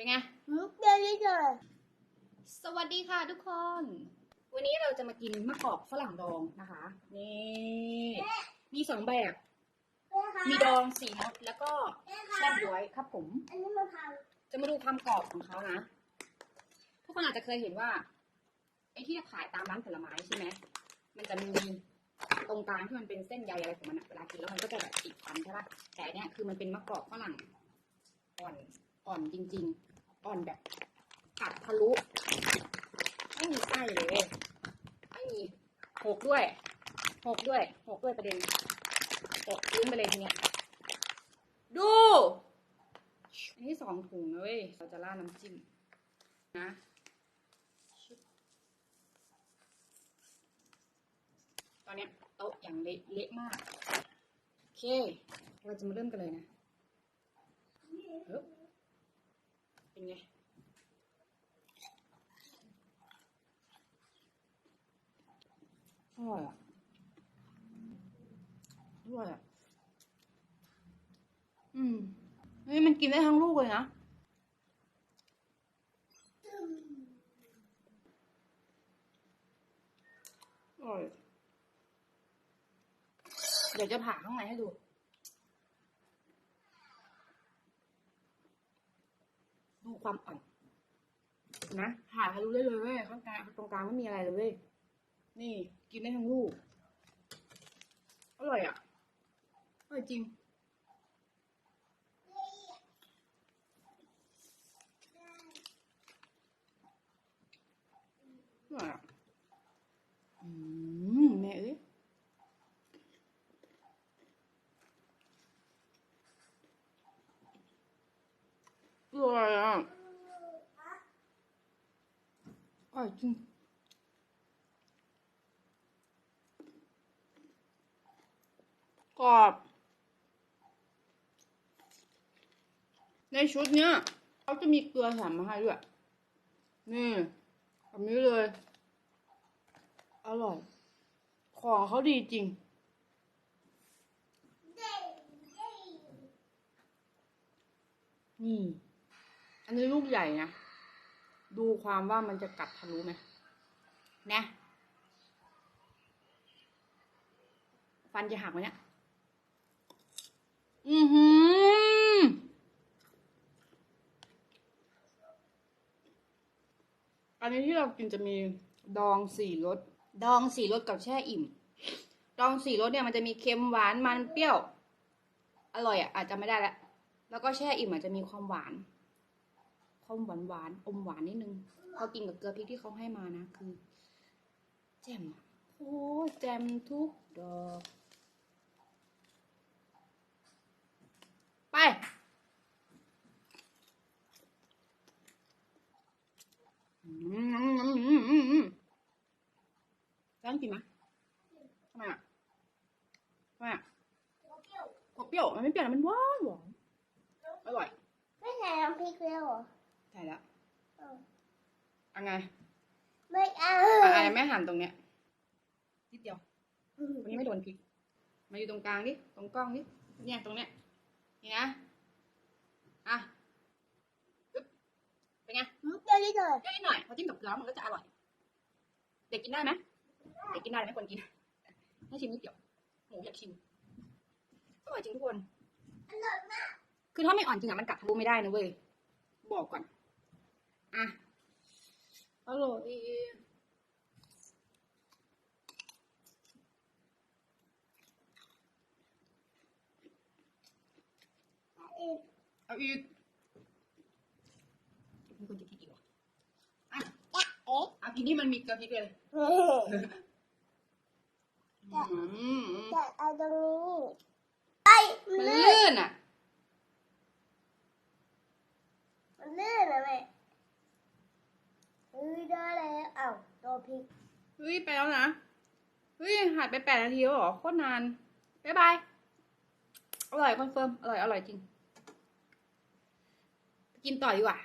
เป็นไงมุกเดียวนี่เลยสวัสดีค่ะทุกคน วันนี้เราจะมากินมะกอกฝรั่งดองนะคะ นี่ มีสองแบบ มีดองสีมดแล้วก็แช่บ๊วยครับผม อันนี้มะพร้าวจะมาดูความกรอบของเขานะ ทุกคนอาจจะเคยเห็นว่าไอ้ที่ขายตามร้านผลไม้ใช่ไหม มันจะมีตรงกลางที่มันเป็นเส้นใยอะไรของมันอะเวลากินแล้วมันก็จะแบบติดฟันใช่ปะแต่อันเนี้ยคือมันเป็นมะกอกฝรั่งอ่อนอ่อนจริง ๆ อ่อนแบบกัดทะลุ ไม่มีไส้เลย ไม่มีหกด้วยหกด้วยหกด้วยประเด็นหกลุ้นไปเลยทีเนี้ยดูอันนี้สองถุงนะเว้ยเราจะราดน้ำจิ้มนะตอนเนี้ยโต๊ะอย่างเละเละมาก โอเค เราจะมาเริ่มกันเลยนะ เฮ้ยเป็นไงอร่อยอะอร่อยอะ อืมเฮ้ยมันกินได้ทั้งลูกเลยนะ อร่อย เดี๋ยวจะผ่าข้างในให้ดู ความอ่อนนะผ่าทะลุได้เลยเว้ยข้างกลางตรงกลางไม่มีอะไรเลยเว้ยนี่ กินได้ทั้งลูก อร่อยอะ อร่อยจริง อร่อยอะ อืมแม่เอ้ย อร่อยอะ อ ร่อยจริงกรอบ ในชุดเนี้ยเขาจะมีเกลือแถมมาให้ด้วย นี่แบบนี้เลย อร่อย ของเขาดีจริงนี่ อันนี้ลูกใหญ่นะ ดูความว่ามันจะกัดทะลุไหมนะฟันจะหักไหมเนี่ย อือหือ อันนี้ที่เรากินจะมีดองสี่รส ดองสี่รสกับแช่อิ่ม ดองสี่รสเนี่ยมันจะมีเค็มหวานมันเปรี้ยว อร่อยอะอาจจะไม่ได้แล้ว แล้วก็แช่อิ่มอาจจะมีความหวาน ความหวานหวานๆอมหวานนิดนึง พอกินกับเกลือพริกที่เขาให้มานะคือ แจ่มโอ้แจ่มทุกดอก ไปอืมแล้วกินไหมทำไมอะทำไมอะกลัวเปรี้ยว มันไม่เปรี้ยวนะมันหวานหวานอร่อย ไม่ใส่น้ำพริกแล้วเหรอ ใช่แล้วเออเอาไงไม่เอาอะอะไรแม่หั่นตรงเนี้ยนิดเดียววันนี้ไม่โดนพริก มาอยู่ตรงกลางดิตรงกล้องดิเนี่ยตรงเนี้ยนี่นะอะปึ๊บเป็นไงมุกเดียวนี่เลยเยอะนิดหน่อยพอจิ้มกับเกลือมันก็จะอร่อย เด็กกินได้ไหมเด็กกินได้ไม่ควรกินให้ชิมนิดเดียวหมูอยากชิมอร่อยจริงทุกคนอร่อยมากคือถ้าไม่อ่อนจริงอะมันกัดทะลุไม่ได้นะเว้ยบอกก่อน อะอร่อยอีกเอาอีกมีคนจะกินอีกเหรออะจะเอ๊ะกินที่มันมีกลือพริกเลยเฮ้ยอืมจะเอาตรงนี้ไอ้มันลื่นอะ มันลื่นนะแม่ เฮ้ยได้แล้วอ้าวตัวพริกเฮ้ยไปแล้วนะเฮ้ยหายไปแปดนาทีแล้วเหรอโคตรนานบ๊ายบายอร่อยคอนเฟิร์มอร่อยอร่อยจริง กินต่อดีกว่า